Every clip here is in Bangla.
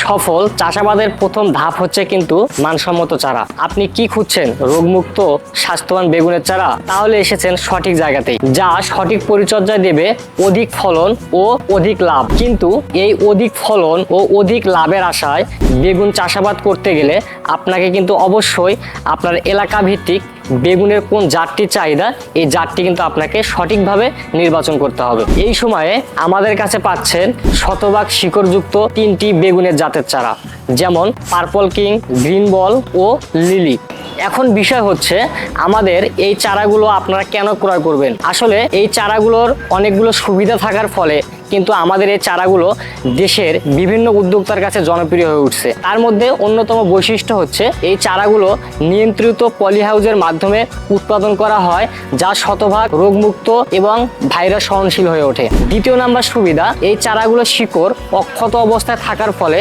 সফল, চাষাবাদের প্রথম ধাপ হচ্ছে কিন্তু মানসম্মত চারা। আপনি কি খুঁজছেন? রোগমুক্ত, স্বাস্থ্যবান বেগুনের চারা? তাহলে এসেছেন সঠিক জায়গাতেই, যা সঠিক পরিচর্যা দেবে অধিক ফলন ও অধিক লাভ। কিন্তু এই অধিক ফলন ও অধিক লাভের আশায় বেগুন চাষাবাদ করতে গেলে আপনাকে কিন্তু অবশ্যই আপনার এলাকা ভিত্তিক বেগুনের কোন জাতটির চাহিদা, এই জাতটি কিন্তু আপনাকে সঠিকভাবে নির্বাচন করতে হবে। এই সময়ে আমাদের কাছে পাচ্ছেন শতভাগ শিকড়যুক্ত তিনটি বেগুনের জাতের চারা, যেমন পার্পল কিং, গ্রিন বল ও লিলি। এখন বিষয় হচ্ছে, আমাদের এই চারাগুলো আপনারা কেন ক্রয় করবেন? আসলে এই চারাগুলোর অনেকগুলো সুবিধা থাকার ফলে কিন্তু আমাদের এই চারাগুলো দেশের বিভিন্ন উদ্যোক্তার কাছে জনপ্রিয় হয়ে উঠছে। তার মধ্যে অন্যতম বৈশিষ্ট্য হচ্ছে, এই চারাগুলো নিয়ন্ত্রিত পলিহাউজের মাধ্যমে উৎপাদন করা হয়, যা শতভাগ রোগমুক্ত এবং ভাইরাস সহনশীল হয়ে ওঠে। দ্বিতীয় নাম্বার সুবিধা, এই চারাগুলো শিকড় অক্ষত অবস্থায় থাকার ফলে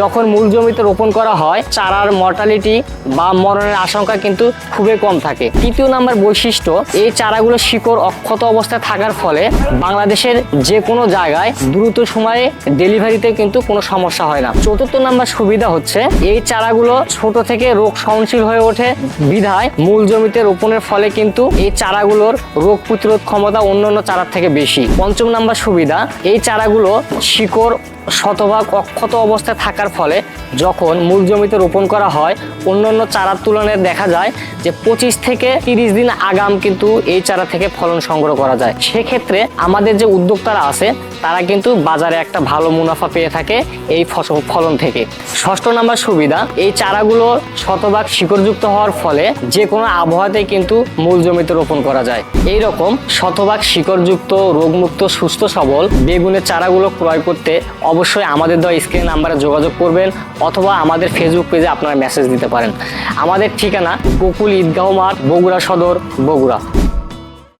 যখন মূল জমিতে রোপণ করা হয়, চারার মর্টালিটি বা মরণের আশঙ্কা কিন্তু খুবই কম থাকে। তৃতীয় নাম্বার বৈশিষ্ট্য, এই চারাগুলো শিকড় অক্ষত অবস্থায় থাকার ফলে বাংলাদেশের যে কোনো জায়গায় দ্রুত সময়ে ডেলিভারিতে কিন্তু কোনো সমস্যা হয় না। চতুর্থ নাম্বার সুবিধা হচ্ছে, এই চারাগুলো ছোট থেকে রোগ সহনশীল হয়ে ওঠে, বিধায় মূল জমিতে রোপণের ফলে কিন্তু এই চারাগুলোর রোগ প্রতিরোধ ক্ষমতা অন্যান্য চারার থেকে বেশি। পঞ্চম নাম্বার সুবিধা, এই চারাগুলো শিকড় শতভাগ অক্ষত অবস্থায় থাকার ফলে যখন মূল জমিতে রোপণ করা হয়, অন্যান্য চারার তুলনায় দেখা যায় যে পঁচিশ থেকে তিরিশ দিন আগাম কিন্তু এই চারা থেকে ফলন সংগ্রহ করা যায়। সেক্ষেত্রে আমাদের যে উদ্যোক্তারা আছে তারা কিন্তু বাজারে একটা ভালো মুনাফা পেয়ে থাকে এই ফসল ফলন থেকে। ষষ্ঠ নাম্বার সুবিধা, এই চারাগুলো শতভাগ শিকড়যুক্ত হওয়ার ফলে যে কোনো আবহাওয়াতেই কিন্তু মূল জমিতে রোপণ করা যায়। এই রকম শতভাগ শিকড়যুক্ত, রোগমুক্ত, সুস্থ, সবল বেগুনের চারাগুলো ক্রয় করতে অবশ্যই আমাদের দেওয়া স্ক্রিন নাম্বারে যোগাযোগ করবেন অথবা আমাদের ফেসবুক পেজে আপনারা মেসেজ দিতে পারেন। আমাদের ঠিকানা গোকুল ঈদগাহ মাঠ, বগুড়া সদর, বগুড়া।